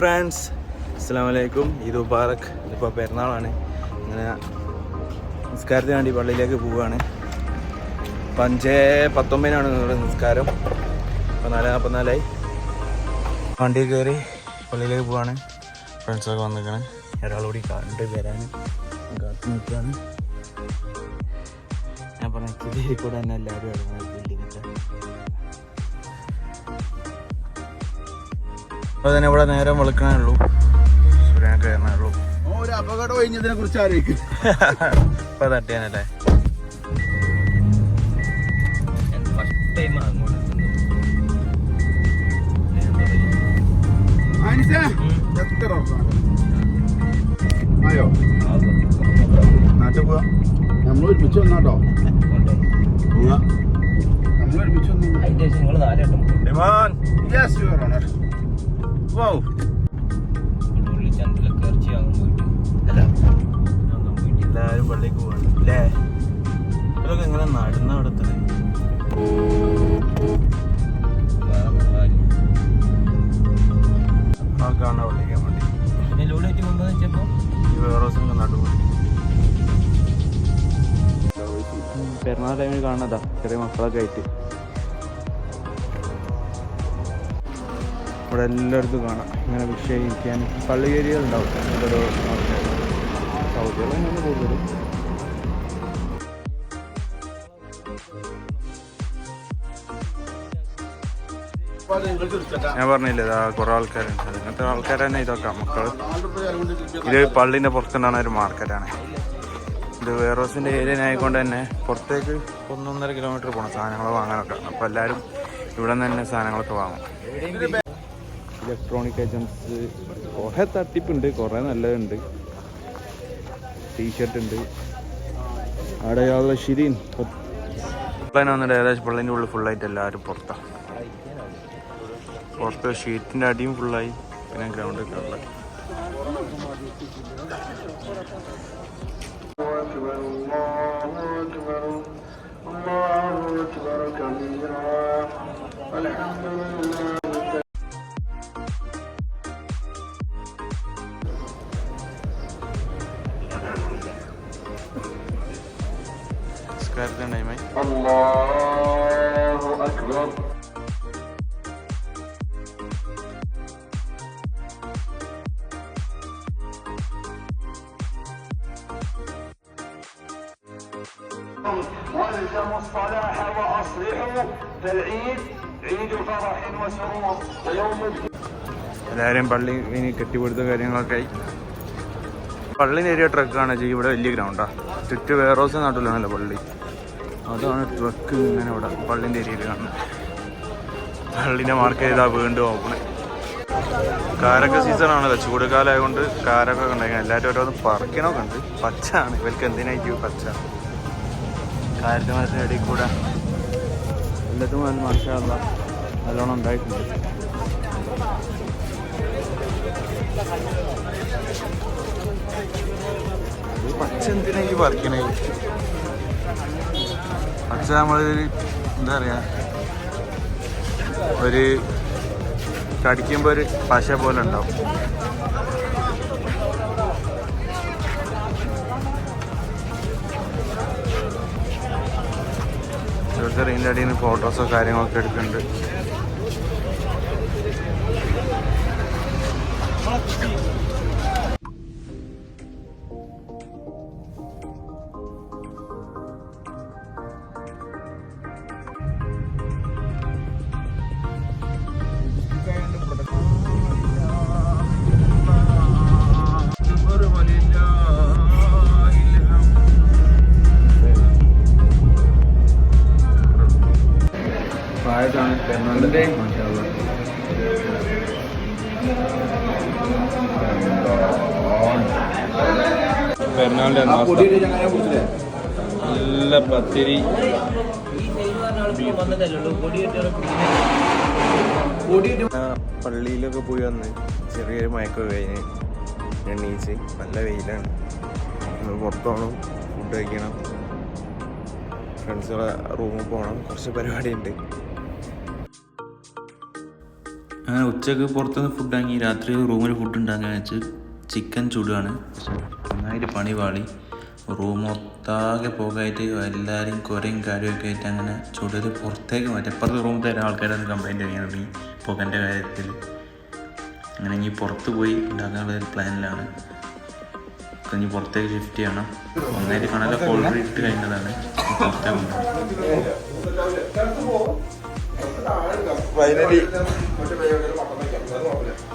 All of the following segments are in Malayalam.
ഫ്രണ്ട്സ് അസ്സാം വലൈക്കും ഈദ് മുബാറക് ഇതിപ്പോൾ പെരുന്നാളാണ്. ഇങ്ങനെ നിസ്കാരത്തിന് വേണ്ടി പള്ളിയിലേക്ക് പോവുകയാണ്. ഇപ്പം അഞ്ച് പത്തൊമ്പതിനാണ് ഇവിടെ നിസ്കാരം. അപ്പം നാല് നാൽപ്പത്തിനാലായി വണ്ടി കയറി പള്ളിയിലേക്ക് പോവാണ്. ഫ്രണ്ട്സൊക്കെ വന്നിരിക്കണ്. ഒരാളോടി കണ്ട് വരാൻ കാത്തു നിൽക്കുകയാണ്. ഞാൻ പറഞ്ഞ കൂടെ തന്നെ എല്ലാവരും ഇറങ്ങുന്നത്. അപ്പോൾ തന്നെ ഇവിടെ നേരം വെളുക്കണേ ഉള്ളൂ സൂര്യനെ കയറണേ ഉള്ളൂ ഒരു അപകടം കഴിഞ്ഞതിനെ കുറിച്ച് ആലോചിക്കും. ഇപ്പൊ തട്ടിയാനല്ലേ? നാട്ടിൽ പോവാ. നമ്മൾ ഒരുമിച്ച് വന്നാട്ടോ നമ്മൾ ഒരുമിച്ച് വന്നു ഡിമാൻ യെസ് യുവർ ഓണർ വൗ എല്ലാരും പള്ളിക്ക് പോവാണ്. അല്ലേ ഇവരൊക്കെ എങ്ങനെ നടന്ന നടത്തണേ ആ കാണാൻ പള്ളിക്കാൻ വേണ്ടി. ഈ വേറെ ദിവസം നടുപോയി പെരുന്നാൾ ടൈമിൽ കാണുന്നതാ. ചെറിയ മക്കളൊക്കെ ആയിട്ട്. ഇവിടെ എല്ലായിടത്തും കാണാം. ഇങ്ങനെ വിഷയിക്കാൻ പള്ളി ഏരിയകളുണ്ടാവും ഓരോ സൗദികൾ കൂടുതലും. ഞാൻ പറഞ്ഞില്ലേ ഇതാ കുറെ ആൾക്കാരുണ്ട്. അങ്ങനത്തെ ആൾക്കാർ തന്നെ ഇതൊക്കെ മക്കൾ ഇത് പള്ളിന്റെ പുറത്തുണ്ടാകുന്ന ഒരു മാർക്കറ്റാണ്. ഇത് വേറോസിന്റെ ഏരിയ ആയതുകൊണ്ട് തന്നെ പുറത്തേക്ക് ഒന്നൊന്നര കിലോമീറ്റർ പോകണം സാധനങ്ങൾ വാങ്ങാനൊക്കെ. അപ്പോൾ എല്ലാവരും ഇവിടെ നിന്ന് തന്നെ സാധനങ്ങളൊക്കെ വാങ്ങും. ഇലക്ട്രോണിക് ഐറ്റംസ് കുറേ തട്ടിപ്പുണ്ട് കുറേ നല്ലതുണ്ട്. ടീഷർട്ട് ഉണ്ട്. അവിടെ ശരീൻ പള്ളേനെ വന്നിട്ട് ഏകദേശം പിള്ളേന്റെ ഉള്ളിൽ ഫുള്ളായിട്ട് എല്ലാവരും പുറത്താണ് പുറത്ത് ഷീറ്റിന്റെ അടിയും ഫുള്ളായി പിന്നെ ഗ്രൗണ്ട് ഒക്കെ ഉള്ളത് നിസ്കാരത്തിൻ്റെ ടൈമായി والزموا الصلاح واصلحوا فالعيد عيد فرح وسرور ويوم الدين എല്ലാവരെയും പള്ളി ഇനി കെട്ടിപ്പിടുത്ത കാര്യങ്ങളൊക്കെ ആയി പള്ളിന് ഏരിയ ട്രക്കാണ് ചെയ്യും ഇവിടെ വലിയ ഗ്രൗണ്ടാണ് ചുറ്റു വേറോസ് നാട്ടിലാണല്ലോ പള്ളി അതാണ് ട്രക്ക് ഇങ്ങനെ ഇവിടെ പള്ളിന്റെ ഏരിയയിൽ കാണുന്നത് പള്ളിന്റെ മാർക്ക് ചെയ്താൽ വീണ്ടും ഓപ്പണ് കാരൊക്കെ സീസൺ ആണല്ലോ ചൂടുകാലമായതുകൊണ്ട് കാരൊക്കെ ഉണ്ടായിരിക്കും എല്ലാവരും ഓരോന്ന് പറിക്കണമൊക്കെ ഉണ്ട്. പച്ചാണ് ഇവർക്ക് എന്തിനായിരിക്കും പച്ച? കാരത്തെ മരത്തിന്റെ ഇടയിൽ കൂടെ. എല്ലാത്തും നല്ല മനസ്സിലാവുക നല്ലോണം ഉണ്ടായിട്ടുണ്ട്. പച്ച എന്തിനായിരിക്കും പറിക്കണേ? പച്ച നമ്മളൊരു എന്താ പറയാ ഒരു കടിക്കുമ്പോൾ ഒരു പശ പോലെ ഉണ്ടാവും. ഇവിടുത്തെ റെയിന്റെ അടിയിൽ നിന്ന് ഫോട്ടോസോ കാര്യങ്ങളൊക്കെ എടുക്കുന്നുണ്ട്. പെരുന്നാളിന്റെ നല്ല പത്തിരി. പള്ളിയിലൊക്കെ പോയി വന്ന് ചെറിയൊരു മയക്കൊക്കെ കഴിഞ്ഞ് എണ്ണീച്ച് നല്ല വെയിലാണ്. നമ്മൾ പുറത്തോണം ഫുഡ് കഴിക്കണം. ഫ്രണ്ട്സുകളെ റൂമിൽ പോകണം കുറച്ച് പരിപാടിയുണ്ട്. അങ്ങനെ ഉച്ചയ്ക്ക് പുറത്തുനിന്ന് ഫുഡ് വാങ്ങി രാത്രി റൂമിൽ ഫുഡ് ഉണ്ടാക്കാൻ വെച്ച് ചിക്കൻ ചൂടാണ്. നന്നായിട്ട് പണി പാളി. റൂം ഒത്താകെ പോകായിട്ട് എല്ലാവരും കുറേയും കാര്യമൊക്കെ ആയിട്ട് അങ്ങനെ ചുടൽ പുറത്തേക്ക് മാറ്റി. അപ്പുറത്തെ റൂമിൽ തരാൻ ആൾക്കാരൊന്ന് കംപ്ലൈന്റ് ചെയ്യാൻ തുടങ്ങി പുകന്റെ കാര്യത്തിൽ. അങ്ങനെ ഇനി പുറത്ത് പോയി ഉണ്ടാക്കാനുള്ള ഒരു പ്ലാനിലാണ് ഇനി പുറത്തേക്ക് ഷിഫ്റ്റ് ചെയ്യണം. ഒന്നായിട്ട് കണല കോൾഡ് ഇട്ട് കഴിഞ്ഞതാണ്.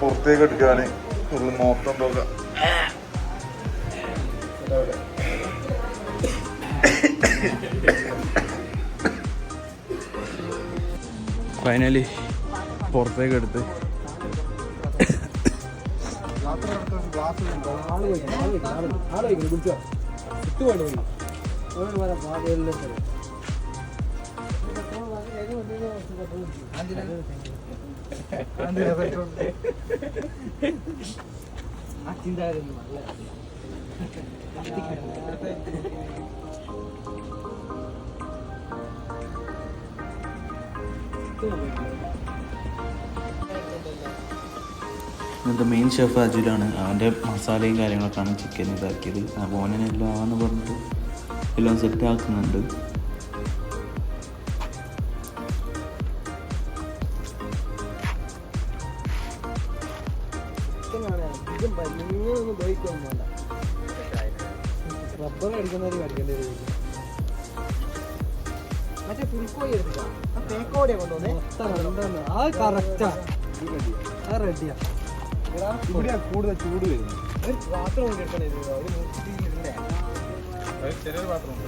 പുറത്തേക്ക് പുറത്തേക്ക് എടുക്കാന്. ഫുള്ള് മൊത്തം പോക ഫൈനലി പുറത്തേക്ക് എടുത്ത്. ഇന്നത്തെ മെയിൻ ഷെഫ് അജുലാണ്. അവന്റെ മസാലയും കാര്യങ്ങളൊക്കെയാണ് ചിക്കൻ ഇതാക്കിയത്. ആ ആന്ന് പറഞ്ഞിട്ട് എല്ലാം സെറ്റ് ആക്കുന്നുണ്ട്. റബ്ബർ അടിക്കുന്നവര് കടിക്കേണ്ടി വരും മറ്റേ പുൽക്കോയി എടുത്തിട്ടാ ആ തേക്കോടെ കൊണ്ടുവന്നേ അത് കറക്റ്റാ അത് റെഡിയാ ഇവിടെയാ കൂടുതൽ ചൂട് വരുന്നത് ഒരു പാത്രം കൊണ്ട് എടുക്കണേ. ഒരു? ചെറിയൊരു പാത്രമുണ്ട്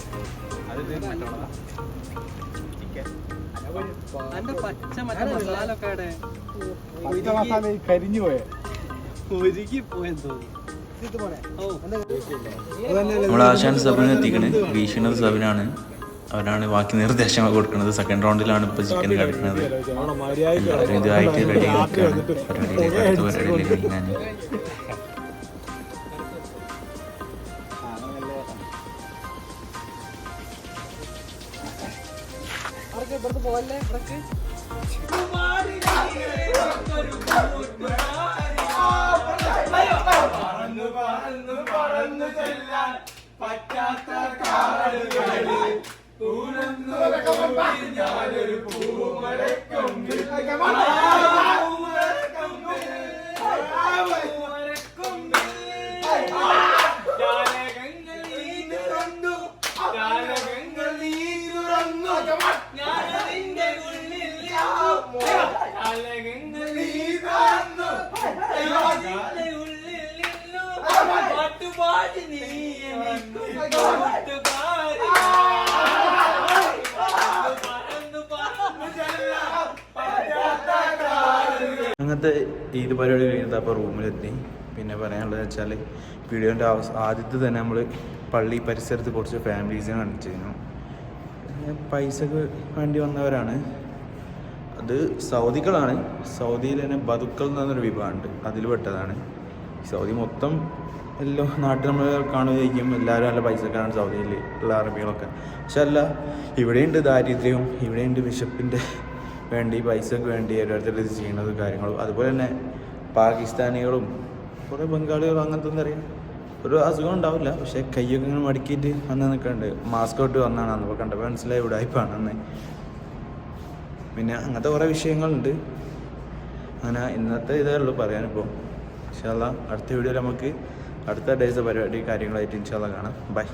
അന്റെ പച്ച മസാല കരിഞ്ഞു പോയെ ഒരുക്കി പോയെന്തോ തോന്നുന്നു നമ്മൾ ആശാൻ സബിന് എത്തിക്കണ്. ഭീഷണത് സബിനാണ്. അവരാണ് ബാക്കി നിർദ്ദേശങ്ങൾ കൊടുക്കുന്നത്. സെക്കൻഡ് റൗണ്ടിലാണ് ഇപ്പോൾ ചിക്കൻ കളിക്കുന്നത് എല്ലാവരും ഇതായിട്ട് റെഡി നിൽക്കുകയാണ് പരിപാടിയിലേക്ക് അടുത്ത പരിപാടിയിലേക്ക് ഞാൻ അവർക്ക് ഇവിടുന്ന് പോകല്ലേ ഇവിടേക്ക് അങ്ങനത്തെ ഈദ് പരിപാടി കഴിഞ്ഞിട്ട് അപ്പോൾ റൂമിലെത്തി. പിന്നെ പറയാനുള്ളത് വെച്ചാൽ വീഡിയോന്റെ അവസ ആദ്യത്തെ തന്നെ നമ്മൾ പള്ളി പരിസരത്ത് കുറച്ച് ഫാമിലീസിനെ കാണിച്ചിരുന്നു. പൈസക്ക് വേണ്ടി വന്നവരാണ്. അത് സൗദികളാണ്. സൗദിയിൽ തന്നെ ബതുക്കൾ എന്ന് പറഞ്ഞൊരു വിഭാഗമുണ്ട്. അതിൽ പെട്ടതാണ്. സൗദി മൊത്തം എല്ലാം നാട്ടിൽ നമ്മൾ കാണുകയായിരിക്കും. എല്ലാവരും നല്ല പൈസക്കാരാണ് സൗദിയിൽ ഉള്ള അറബികളൊക്കെ. പക്ഷെ അല്ല ഇവിടെയുണ്ട് ദാരിദ്ര്യവും ഇവിടെയുണ്ട് വിശപ്പിന്റെ വേണ്ടി പൈസക്ക് വേണ്ടി ഓരോരുത്തർ ഇത് കാര്യങ്ങളും. അതുപോലെ തന്നെ പാകിസ്ഥാനികളും കുറേ ബംഗാളികളും അങ്ങനത്തെ ഒന്നും അറിയാം ഒരു അസുഖം ഉണ്ടാവില്ല. പക്ഷേ കയ്യൊക്കെ ഇങ്ങനെ മടക്കിയിട്ട് വന്ന് നിൽക്കുന്നുണ്ട് മാസ്ക് ഇട്ട് വന്നാണ് അന്ന്. കണ്ടപ്പോൾ മനസ്സിലായി ഉടായ്പാണ് അന്ന്. പിന്നെ അങ്ങനത്തെ കുറേ വിഷയങ്ങളുണ്ട്. അങ്ങനെ ഇന്നത്തെ ഇതേ ഉള്ളൂ പറയാനിപ്പോൾ ഇൻഷാല്ല അടുത്ത വീഡിയോയിൽ നമുക്ക് അടുത്ത ഡേയ്സ് പരിപാടി കാര്യങ്ങളായിട്ട് ഇൻഷാല്ല കാണാം. ബൈ